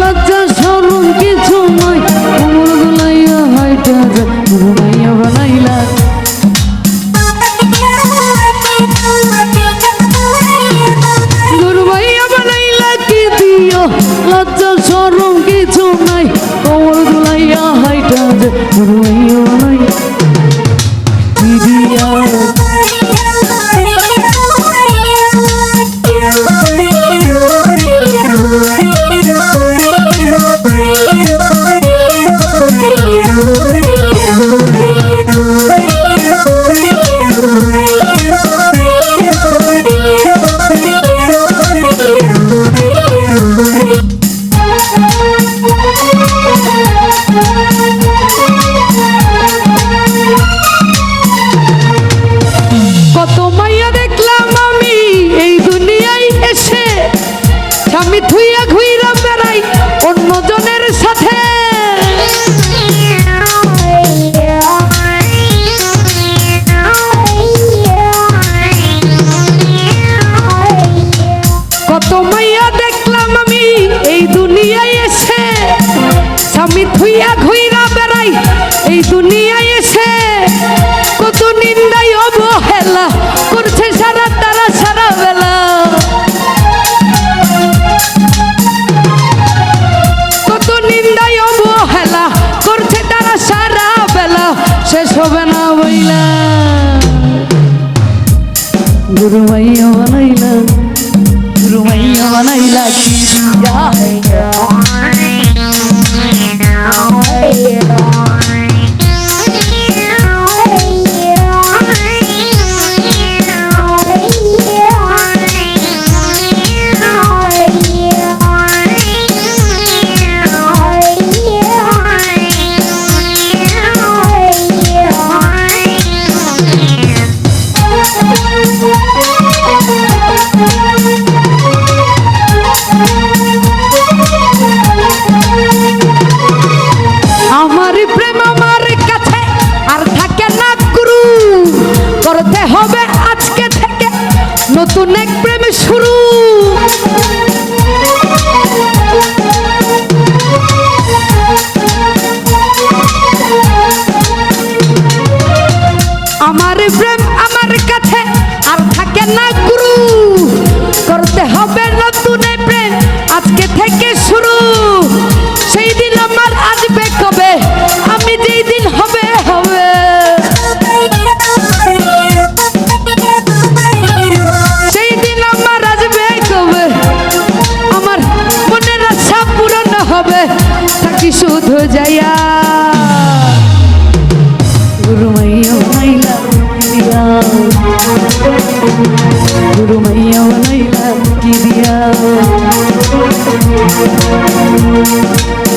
লজ্জা সরম কিছু নয়। কোমর গলাইয়া হাইটা যায় ঘুমাইয়া বানাইলা। ঘুমাইয়া বানাইলা কি দিও? লজ্জা সরম কিছু নাই কোমর গলাইয়া হাইটা যায় ঘুমাইয়া বানাইলা রুমাইয়া বানাইলা কি দিয়া? নতুন এক প্রেম শুরু। আমার প্রেম আমার কাছে আর থাকে না Thank you.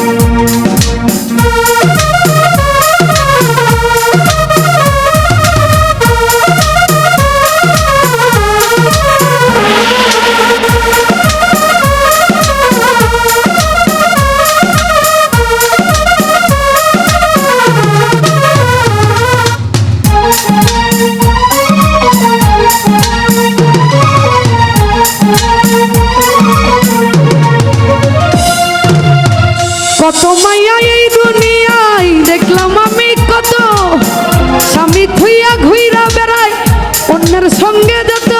তোর সঙ্গে যত।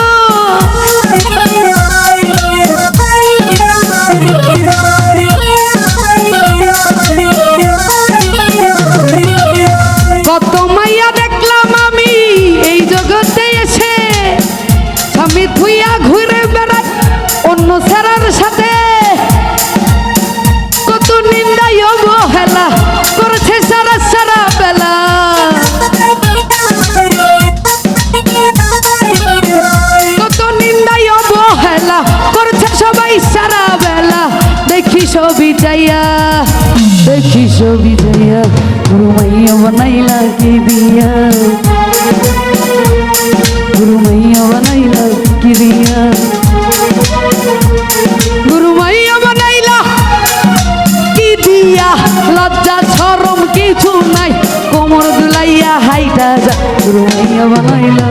কত মাইয়া দেখলাম আমি এই জগতে এসে। স্বামী থুইয়া ঘুরে বেড়াই অন্য সারার সাথে। কত নিন্দায় অবহেলা যাইয়া দেখি ছবি যাইয়া গুরুমাইয়া বানাইলা কি দিয়া? গুরুমাইয়া বানাইলা কি দিয়া? গুরুমাইয়া বানাইলা কি দিয়া? লজ্জা, শরম কিছু নাই। কোমর দুলাইয়া হাইটা যা। গুরুমাইয়া বানাইলা